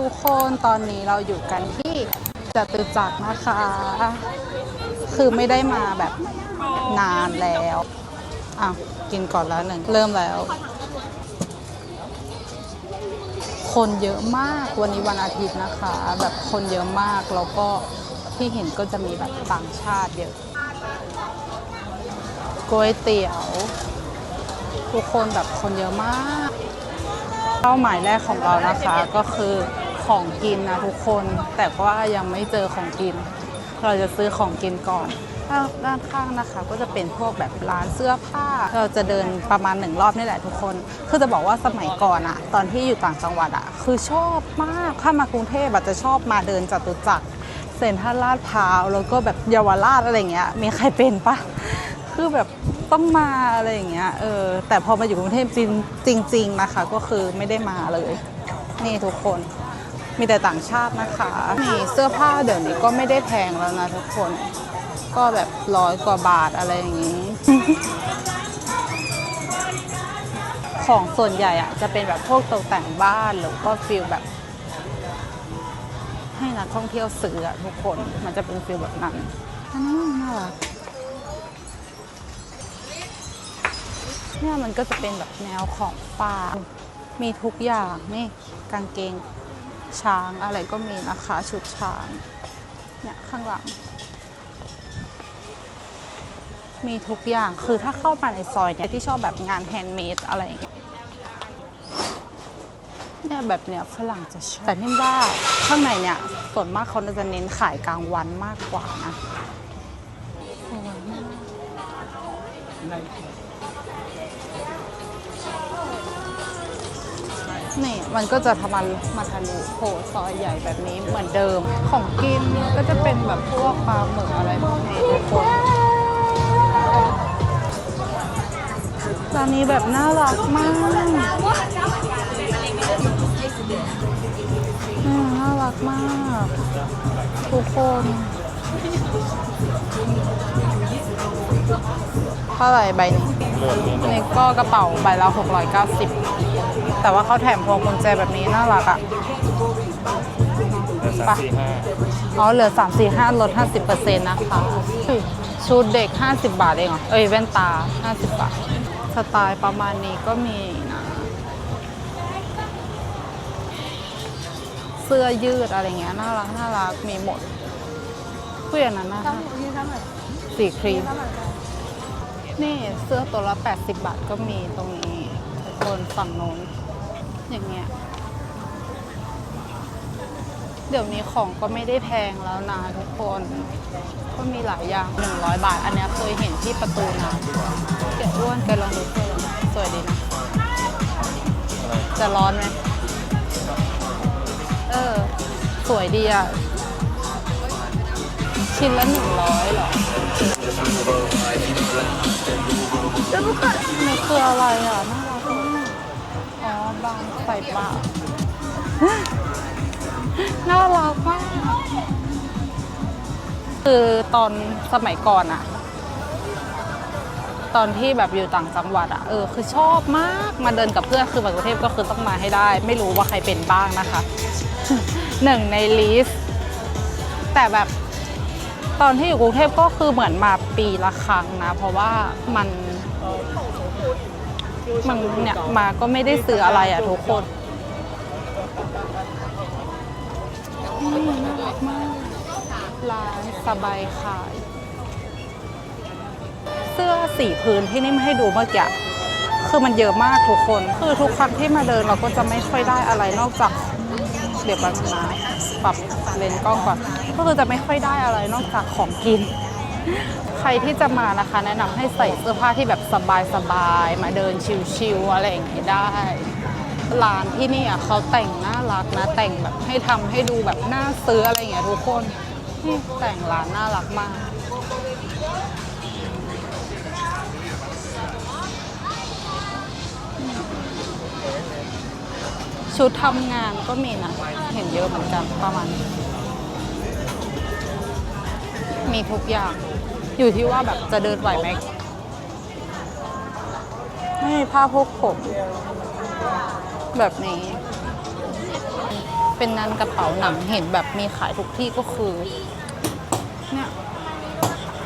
ทุกคนตอนนี้เราอยู่กันที่จตุจักรนะคะ คือไม่ได้มาแบบนานแล้วอะกินก่อนแล้วหนึ่งเริ่มแล้ว คนเยอะมากวันนี้วันอาทิตย์นะคะ แบบคนเยอะมากแล้วก็ที่เห็นก็จะมีแบบต่างชาติเยอะก๋วยเตี๋ยว ทุกคนแบบคนเยอะมากเป้าหมายแรกของเรานะคะก็คือ ของกินนะทุกคน แต่ว่ายังไม่เจอของกิน เราจะซื้อของกินก่อนด้านข้างนะคะก็จะเป็นพวกแบบร้านเสื้อผ้า เราจะเดินประมาณหนึ่งรอบนี่แหละทุกคน คือจะบอกว่าสมัยก่อนอะตอนที่อยู่ต่างจังหวัดอะคือชอบมากถ้ามากรุงเทพอะจะชอบมาเดินจตุจักรเซ็นทรัลลาดพร้าวแล้วก็แบบเยาวราชอะไรเงี้ยมีใครเป็นปะคือแบบต้องมาอะไรอย่างเงี้ยเออแต่พอมาอยู่กรุงเทพจริงจริง ๆ นะคะ ก็คือไม่ได้มาเลย นี่ทุกคน มีแต่ต่างชาตินะคะนี่เสื้อผ้าเดี๋ยวนี้ก็ไม่ได้แพงแล้วนะทุกคน ก็แบบร้อยกว่าบาทอะไรอย่างงี้ ของส่วนใหญ่อะจะเป็นแบบพวกตกแต่งบ้านหรือก็ฟิลแบบ ให้นักท่องเที่ยวซื้ออะทุกคนมันจะเป็นฟิลแบบนั้นอันนี้น่ารักเนี่ยมันก็จะเป็นแบบแนวของป่ามีทุกอย่างนี่กางเกง ช้างอะไรก็มีนะคะ ชุดช้างเนี่ยข้างหลัง มีทุกอย่างคือถ้าเข้ามาในซอยเนี่ยที่ชอบแบบงานแฮนด์เมดอะไรอย่างเงี้ยเนี่ยแบบเนี้ยฝรั่งจะชอบแต่นี่ว่าข้างในเนี่ยส่วนมากเขาจะเน้นขายกลางวันมากกว่านะ นี่มันก็จะทำมามาทะลุโผล่ซอยใหญ่แบบนี้เหมือนเดิม ของกินก็จะเป็นแบบพวกปลาหมึกอะไรพวกนี้ทุกคนร้านนี้แบบน่ารักมากอืมน่ารักมาก ทุกคนเท่าไหร่ใบนี้นี่ก็กระเป๋าใบละ690 แต่ว่าเขาแถมพวงกุญแจแบบนี้น่ารักอะสามสี่ห้าอ๋อ เหลือ 3 4 5 ลด 50%นะคะ ชุดเด็ก 50 บาทเองเหรอ เอ้ยแว่นตา 50 บาท สไตล์ประมาณนี้ก็มีนะ เสื้อยืดอะไรเงี้ยน่ารักน่ารักมีหมดผู้อย่างนั้นนะสีครีม นี่เสื้อตัวละ 80 บาทก็มีตรงนี้ทุกคนฝั่งโน้น อย่างเงี้ย เดี๋ยวนี้ของก็ไม่ได้แพงแล้วนะทุกคน ก็มีหลายอย่าง 100 บาท อันนี้เคยเห็นที่ประตูน้ำเกดอ้วนแกลองดูเสื้อสวยดีนะ จะร้อนไหมเออ สวยดีอะ ชิ้นละ100เหรอมันคืออะไรอะน่ารัก อ๋อบางใส่ปากน่ารักมากคือตอนสมัยก่อนอะตอนที่แบบอยู่ต่างจังหวัดอะเออคือชอบมากมาเดินกับเพื่อนคือมากรุงเทพก็คือต้องมาให้ได้ ไม่รู้ว่าใครเป็นบ้างนะคะหนึ่งในลิสต์แต่แบบตอนที่อยู่กรุงเทพก็คือเหมือนมาปีละครั้งนะ เพราะว่ามัน มันเนี่ยมาก็ไม่ได้ซื้ออะไรอะทุกคนน่ารักมากร้านสบายขาย เสื้อสีพื้นที่นิ่ไม่ให้ดูเมื่อกี้คือมันเยอะมากทุกคน คือทุกครั้งที่มาเดินเราก็จะไม่ค่อยได้อะไรนอกจากเดี๋ยวแป๊บนึงนะปรับเลนกล้องก่อน ก็คือจะไม่ค่อยได้อะไรนอกจากของกิน ใครที่จะมานะคะ แนะนำให้ใส่เสื้อผ้าที่แบบสบายๆมาเดินชิลๆอะไรอย่างนี้ได้ร้านที่นี่อะเขาแต่งน่ารักนะ แต่งแบบให้ทำให้ดูแบบน่าซื้ออะไรอย่างเงี้ยทุกคนนี่แต่งร้านน่ารักมากชุดทำงานก็มีนะ เห็นเยอะเหมือนกันประมาณ มีทุกอย่าง อยู่ที่ว่าแบบจะเดินไหวไหมนี่ผ้าพกผมแบบนี้ เป็นนันกระเป๋าหนังเห็นแบบมีขายทุกที่ก็คือเนี่ย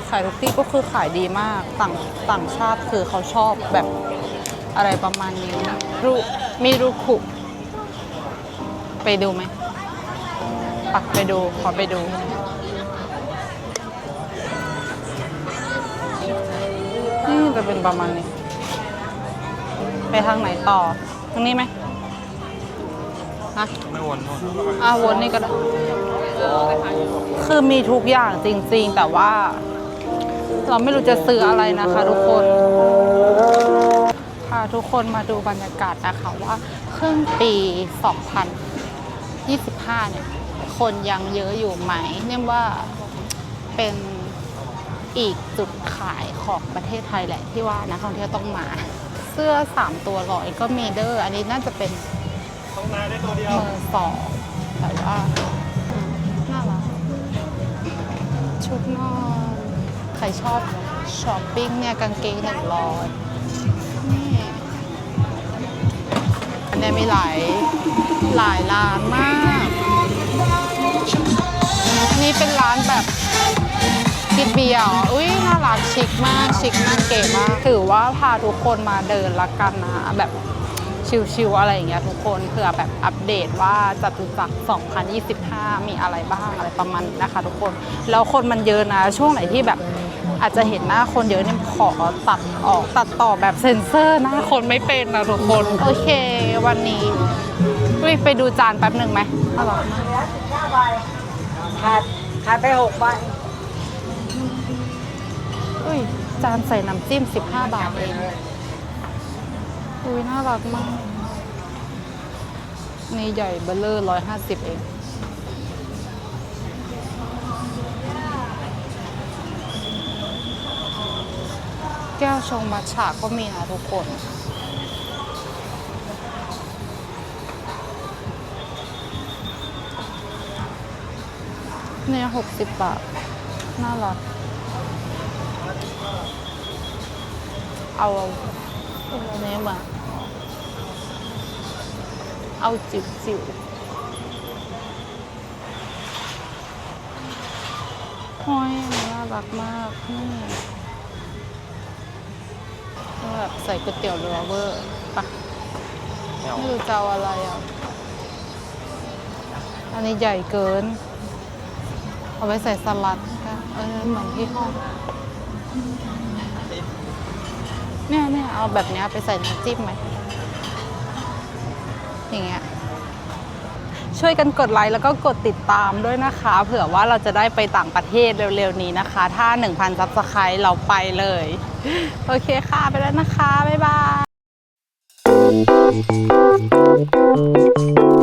ขายทุกที่ก็คือขายดีมากต่างต่างชาติคือเขาชอบแบบอะไรประมาณนี้รูมีรูขุไปดูไหมปักไปดูขอไปดู นี่จะเป็นประมาณนี้ ไปทางไหนต่อ ทางนี้ไหมฮะไม่วนโน่นอะวนนี่ก็ได้ คือมีทุกอย่างจริง ๆ แต่ว่า เราไม่รู้จะซื้ออะไรนะคะ ทุกคนพาทุกคนมาดูบรรยากาศนะคะว่าครึ่งปี 2025 เนี่ย คนยังเยอะอยู่ไหมเนี่ยว่าเป็น อีกจุดขายของประเทศไทยแหละที่ว่านักท่องเที่ยวต้องมา เสื้อ 3 ตัวร้อยก็มีเด้ออันนี้น่าจะเป็นต้องนาได้ตัวเดียวเบอร์สองแต่ว่าอืมน่ารักชุดนอนใครชอบช้อปปิ้งเนี่ยกางเกงหนึ่งร้อยนี่อันเนี้ยมีหลายหลายร้านมาก อันนี้เป็นร้านแบบ กินเบียร์เหรออุ้ยน่ารักชิคมาก ชิคมากเก๋มาก ถือว่าพาทุกคนมาเดินละกันนะ แบบชิวๆอะไรอย่างเงี้ยทุกคนเพื่อแบบอัปเดตว่าจตุจักร 2025 มีอะไรบ้างอะไรประมาณนี้นะคะ ทุกคนแล้วคนมันเยอะนะ ช่วงไหนที่แบบอาจจะเห็นหน้าคนเยอะเนี่ยขอตัดออกตัดต่อแบบเซ็นเซอร์หน้าคนไม่เป็นนะทุกคน โอเค วันนี้อุ๊ยไปดูจานแป๊บหนึ่งไหมอร่อยมากขาดขาดไปหกใบ อุ้ย จานใส่น้ำจิ้ม 15 บาทเองอุ้ยน่ารักมาก นี่ใหญ่เบลเลอร์ 150 เองแก้วชงมัทฉะก็มีนะทุกคน เนี่ย60บาท น่ารัก เอาเอาอันนี้มาเอาจิ๋วจิ๋วห้อยอันนี้น่ารักมากนี่แบบใส่ก๋วยเตี๋ยวเรือเวอร์ปะไม่รู้จะเอาอะไรอะ อันนี้ใหญ่เกิน เอาไว้ใส่สลัดก็เออเหมือนที่ห้อง เนี่ยเนี่ยเอาแบบเนี้ยไปใส่น้ำจิ้มไหม อย่างเงี้ย ช่วยกันกดไลค์แล้วก็กดติดตามด้วยนะคะ เผื่อว่าเราจะได้ไปต่างประเทศเร็วๆนี้นะคะ ถ้า 1,000ซับสไครต์เราไปเลย โอเคค่ะ ไปแล้วนะคะ บ๊ายบาย